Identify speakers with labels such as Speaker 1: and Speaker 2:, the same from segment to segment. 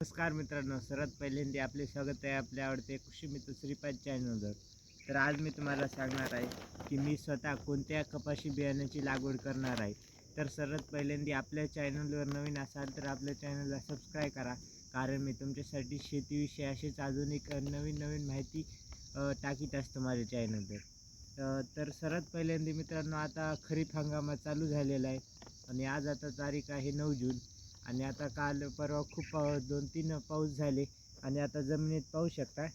Speaker 1: नमस्कार मित्रांनो सर्वात पहिल्यांदा आपले स्वागत आहे आपल्या आवडते कृषी मित्र श्रीपाद चॅनलवर. तर आज मी तुम्हाला सांगणार आहे की मी स्वतः कोणत्या कपाशी बियाण्याची लागवड करणार आहे. तर सर्वात पहिल्यांदा आपल्या चॅनलवर नवीन असाल तर आपल्या चॅनलला सबस्क्राईब करा कारण मी तुमच्यासाठी शेतीविषयी असेच आधुनिक एक नवीन नवीन माहिती टाकीत असतो माझ्या चॅनलवर. तर सर्वात पहिल्यांदा मित्रांनो आता खरीप हंगामात चालू झालेला आहे आणि आज आता तारीख आहे नऊ जून. आणि आता काल परवा खूप पाऊ दोन तीन पाऊस झाले आणि आता जमिनीत पाहू शकता.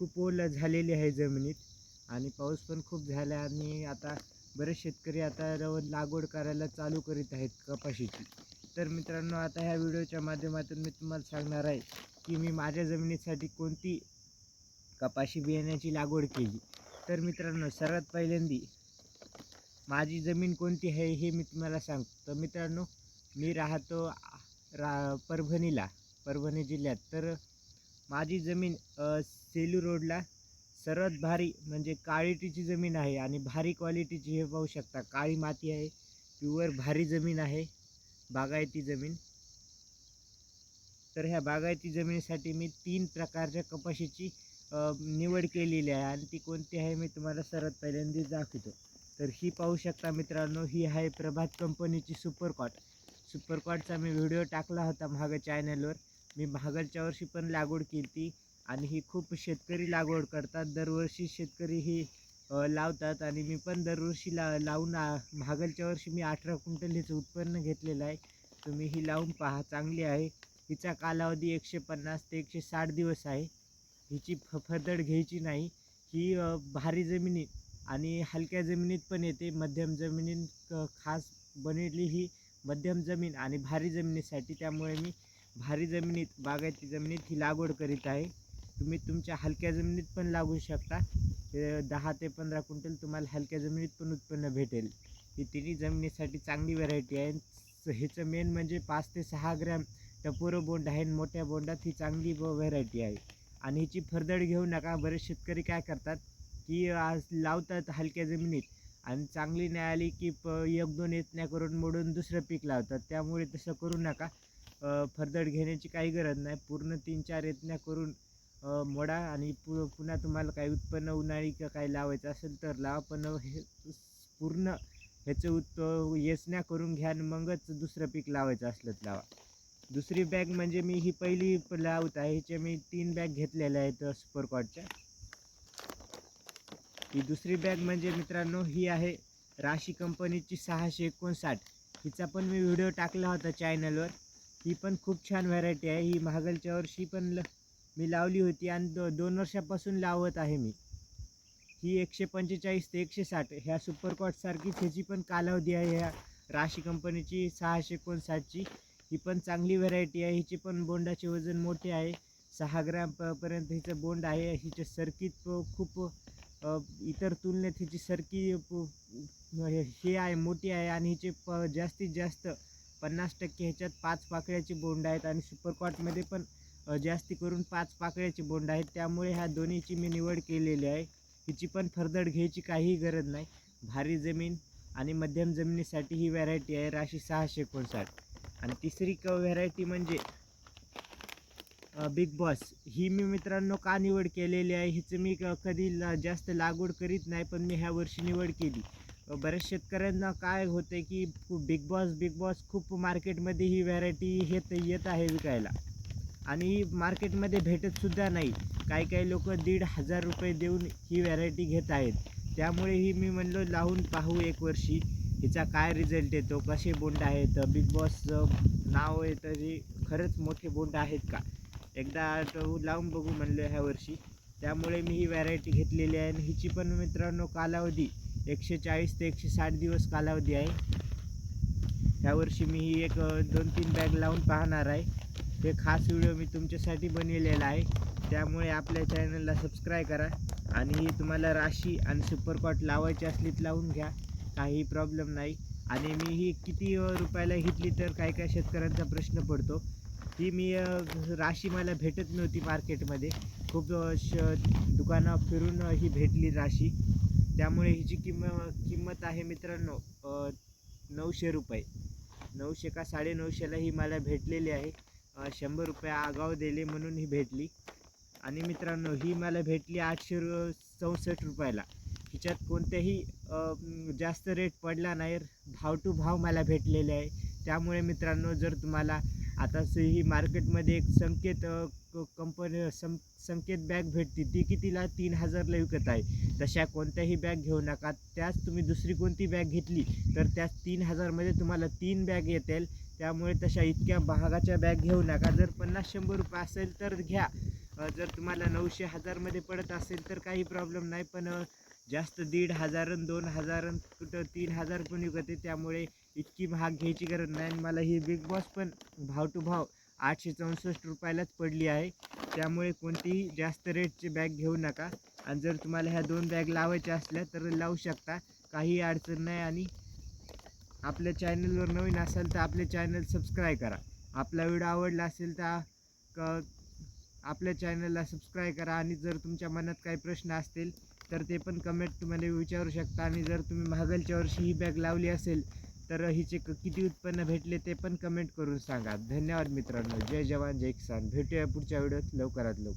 Speaker 1: खूप ओलं झालेली आहे जमिनीत आणि पाऊस पण खूप झाला आणि आता बरेच शेतकरी आता रव लागवड करायला चालू करीत आहेत कपाशीची. तर मित्रांनो आता ह्या व्हिडिओच्या माध्यमातून मी तुम्हाला सांगणार आहे की मी माझ्या जमिनीसाठी कोणती कपाशी बियाण्याची लागवड केली. तर मित्रांनो सर्वात पहिल्यांदी माझी जमीन कोणती आहे हे मी तुम्हाला सांगतो. तर मित्रांनो मी राहतो रा परभणीला परभणी जिल्ह्यात. तर माझी जमीन सेलू रोडला. सर्वात भारी म्हणजे काळीटीची जमीन आहे आणि भारी क्वालिटीची हे पाहू शकता. काळी माती आहे प्युअर भारी जमीन आहे बागायती जमीन. तर ह्या बागायती जमिनीसाठी मी तीन प्रकारच्या कपाशीची निवड केलेली आहे आणि ती कोणती आहे मी तुम्हाला सर्वात पहिल्यांदा दाखवतो. तर ही पाहू शकता मित्रांनो ही आहे प्रभात कंपनीची सुपरकॉट. सुपरकॉटचा मी व्हिडिओ टाकला होता महाग चॅनलवर. मी महागडच्या वर्षी पण लागवड केली ती आणि ही खूप शेतकरी लागवड करतात. दरवर्षी शेतकरी ही लावतात आणि मी पण दरवर्षी ला लावून महागलच्या वर्षी मी अठरा क्विंटल हिचं उत्पन्न घेतलेलं आहे. तुम्ही ही लावून पहा चांगली आहे. हिचा कालावधी एकशे पन्नास ते एकशे साठ दिवस आहे. हिची फ फदड घ्यायची नाही. ही भारी जमिनीत आणि हलक्या जमिनीत पण येते. मध्यम जमिनीत खास बनवली ही मध्यम जमीन आणि भारी जमिनीसाठी. त्यामुळे मी भारी जमिनीत बागायती जमिनीत ही लागवड करीत आहे. तुम्ही तुमच्या हलक्या जमिनीत पण लागू शकता. दहा ते पंधरा क्विंटल तुम्हाला हलक्या जमिनीत पण उत्पन्न भेटेल. ही तिन्ही जमिनीसाठी चांगली व्हरायटी आहे. स- ह्याचं मेन म्हणजे पाच ते सहा ग्रॅम टपोरं बोंड आहे आणि मोठ्या बोंडात ही चांगली व्हरायटी आहे. आणि ह्याची फरदड घेऊ नका. बरेच शेतकरी काय करतात की आज लावतात हलक्या जमिनीत. आणि चांगली नाही आली की प एक दोन येतण्या करून मोडून दुसरं पीक लावतात. त्यामुळे तसं करू नका. फरदड घेण्याची काही गरज नाही. पूर्ण तीन चार येतण्या करून मोडा आणि पु पुन्हा तुम्हाला काही उत्पन्न उन्हाळी का काही लावायचं असेल तर लावा. पण हे पूर्ण ह्याचं उत्प येचण्या करून घ्या आणि मगच दुसरं पीक लावायचं असलं तर लावा. दुसरी बॅग म्हणजे मी ही पहिली लावत आहे. ह्याच्या मी तीन बॅग घेतलेल्या आहेत सुपरकॉटच्या. ही दुसरी बॅग म्हणजे मित्रांनो ही आहे राशी कंपनीची सहाशे एकोणसाठ. हिचा पण मी व्हिडिओ टाकला होता चॅनलवर ही पण खूप छान व्हरायटी आहे. ही महागलच्या वर्षी पण ल मी लावली होती आणि दो दोन वर्षापासून लावत आहे मी. ही एकशे पंचेचाळीस ते एकशे साठ. ह्या सुपरकॉटसारखीच ह्याची पण कालावधी आहे. ह्या राशी कंपनीची सहाशे एकोणसाठची. ही पण चांगली व्हरायटी आहे. हिचे पण बोंडाचे वजन मोठे आहे. सहा ग्रॅम हिचं बोंड आहे. हिचे सर्किट खूप इतर तुलनेत हिची सरकी हे आहे मोठी आहे आणि हिचे प जास्तीत जास्त पन्नास टक्के ह्याच्यात पाच पाकळ्याची बोंड आहेत आणि सुपरकॉटमध्ये पण जास्ती करून पाच पाकळ्याची बोंड आहेत. त्यामुळे ह्या दोन्हीची मी निवड केलेली आहे. हिची पण फरदड घ्यायची काहीही गरज नाही. भारी जमीन आणि मध्यम जमिनीसाठी ही व्हरायटी आहे राशी सहाशे एकोणसाठ. आणि तिसरी क व्हरायटी म्हणजे बिग बॉस. ही मी मित्रांनो का निवड केलेली आहे? हिचं मी क- कधी जास्त लागवड करीत नाही पण मी ह्या वर्षी निवड केली. बऱ्याच शेतकऱ्यांना काय होतं आहे की बिग बॉस बिग बॉस खूप मार्केटमध्ये ही व्हरायटी येत येत आहे विकायला. आणि मार्केटमध्ये भेटतसुद्धा नाही. काही काही लोक दीड हजार रुपये देऊन ही व्हरायटी घेत आहेत. त्यामुळे ही मी म्हणलो लावून पाहू एक वर्षी. हिचा काय रिझल्ट येतो? कसे बोंड आहेत? बिग बॉस नाव येतं जे खरंच मोठे बोंड आहेत का? एकदा लावून बघू म्हणलं ह्या वर्षी. त्यामुळे मी ही व्हरायटी घेतलेली आहे आणि हिची पण मित्रांनो कालावधी एकशे चाळीस ते एकशे साठ दिवस कालावधी आहे. ह्या वर्षी मी ही एक दोन तीन बॅग लावून पाहणार आहे. हे खास व्हिडिओ मी तुमच्यासाठी बनवलेला आहे. त्यामुळे आपल्या चॅनलला सबस्क्राईब करा आणि ही तुम्हाला राशी आणि सुपरकॉट लावायची असली तर लावून घ्या. काही प्रॉब्लेम नाही. आणि मी ही किती रुपयाला घेतली तर काय काय शेतकऱ्यांचा प्रश्न पडतो. ही मी राशी मला भेटत नव्हती मार्केटमध्ये. खूप श दुकानात फिरून ही भेटली राशी. त्यामुळे हिची किंम किंमत आहे मित्रांनो नऊशे रुपये. नऊशे का साडेनऊशेला ही मला भेटलेली आहे. शंभर रुपये आगाव दिले म्हणून ही भेटली. आणि मित्रांनो ही मला भेटली आठशे रु चौसष्ट रुपयाला. हिच्यात कोणत्याही जास्त रेट पडला नाही. भाव टू भाव मला भेटलेले आहे. त्यामुळे मित्रांनो जर तुम्हाला आता स- ही मार्केटमध्ये एक संकेत क- कंपनी सं संकेत बॅग भेटते. ती कितीला? तीन हजारला विकत आहे. तशा कोणत्याही बॅग घेऊ नका. त्याच तुम्ही दुसरी कोणती बॅग घेतली तर त्याच तीन हजारमध्ये तुम्हाला तीन बॅग येतील. त्यामुळे तशा इतक्या महागाच्या बॅग घेऊ नका. जर पन्नास शंभर रुपये असेल तर घ्या. जर तुम्हाला नऊशे हजारमध्ये पडत असेल तर काही प्रॉब्लेम नाही पण जास्त दीड हजार दोन हजार कुठं तीन हजार पण विकते त्यामुळे इतकी भाग घ्यायची गरज नाही आणि मला ही बिग बॉस पण भाव टू भाव आठशे चौसष्ट रुपयालाच पडली आहे. त्यामुळे कोणतीही जास्त रेटची बॅग घेऊ नका. आणि जर तुम्हाला ह्या दोन बॅग लावायच्या असल्या तर लावू शकता. काही अडचण नाही आणि आपल्या चॅनलवर नवीन असाल तर आपले चॅनल सबस्क्राईब करा. आपला व्हिडिओ आवडला असेल तर क आपल्या चॅनलला सबस्क्राईब करा आणि जर तुमच्या मनात काही प्रश्न असतील तर ते पण कमेंट तुम्हाला विचारू शकता. आणि जर तुम्ही मागलच्या वर्षी ही बॅग लावली असेल तर हिचे क- किती उत्पन्न भेटले ते पण कमेंट करून सांगा. धन्यवाद मित्रांनो. जय जवान जय किसान. भेटूया पुढच्या व्हिडिओत. लवकरात लवकर.